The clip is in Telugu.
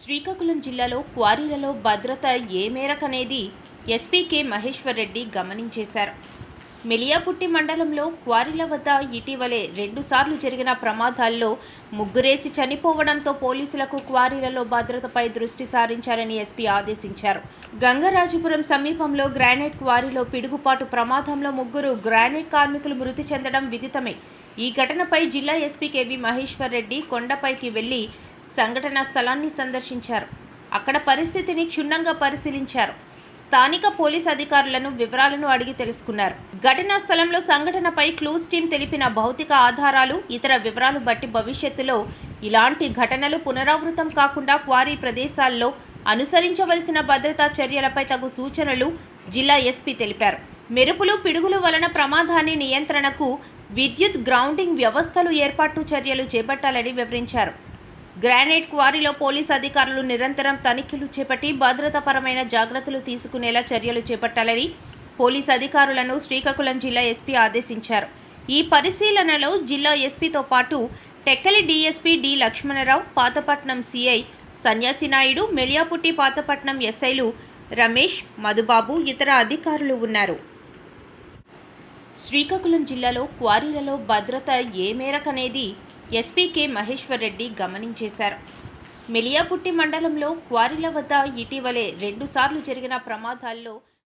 శ్రీకాకుళం జిల్లాలో క్వారీలలో భద్రత ఏ మేరకనేది ఎస్పీకే మహేశ్వర్ రెడ్డి గమనించేశారు. మెలియాపుట్టి మండలంలో క్వారీల వద్ద ఇటీవలే రెండుసార్లు జరిగిన ప్రమాదాల్లో ముగ్గురేసి చనిపోవడంతో పోలీసులకు క్వారీలలో భద్రతపై దృష్టి సారించాలని ఎస్పీ ఆదేశించారు. గంగరాజపురం సమీపంలో గ్రానైట్ క్వారీలో పిడుగుపాటు ప్రమాదంలో ముగ్గురు గ్రానైట్ కార్మికులు మృతి చెందడం విదితమే. ఈ ఘటనపై జిల్లా ఎస్పీ కెవి మహేశ్వర్ రెడ్డి కొండపైకి వెళ్ళి సంఘటనా స్థలాన్ని సందర్శించారు. అక్కడ పరిస్థితిని క్షుణ్ణంగా పరిశీలించారు. స్థానిక పోలీస్ అధికారులను వివరాలను అడిగి తెలుసుకున్నారు. ఘటనా స్థలంలో సంఘటనపై క్లూస్ టీం తెలిపిన భౌతిక ఆధారాలు ఇతర వివరాలు బట్టి భవిష్యత్తులో ఇలాంటి ఘటనలు పునరావృతం కాకుండా క్వారీ ప్రదేశాల్లో అనుసరించవలసిన భద్రతా చర్యలపై తగు సూచనలు జిల్లా ఎస్పీ తెలిపారు. మెరుపులు పిడుగుల వలన ప్రమాదాన్ని నియంత్రణకు విద్యుత్ గ్రౌండింగ్ వ్యవస్థలు ఏర్పాటు చర్యలు చేపట్టాలని వివరించారు. గ్రానైట్ క్వారీలో పోలీస్ అధికారులు నిరంతరం తనిఖీలు చేపట్టి భద్రతాపరమైన జాగ్రత్తలు తీసుకునేలా చర్యలు చేపట్టాలని పోలీస్ అధికారులను శ్రీకాకుళం జిల్లా ఎస్పీ ఆదేశించారు. ఈ పరిశీలనలో జిల్లా ఎస్పీతో పాటు Tekkali DSP D Lakshmanarao Pathapatnam CI Sanyasi Naidu Meliaputti Pathapatnam ఎస్ఐలు రమేష్ మధుబాబు ఇతర అధికారులు ఉన్నారు. శ్రీకాకుళం జిల్లాలో క్వారీలలో భద్రత ఏ మేరకనేది ఎస్పీకే మహేశ్వర్ రెడ్డి గమనించేశారు. మెలియాపుట్టి మండలంలో క్వారీల వద్ద ఇటీవలే రెండుసార్లు జరిగిన ప్రమాదాల్లో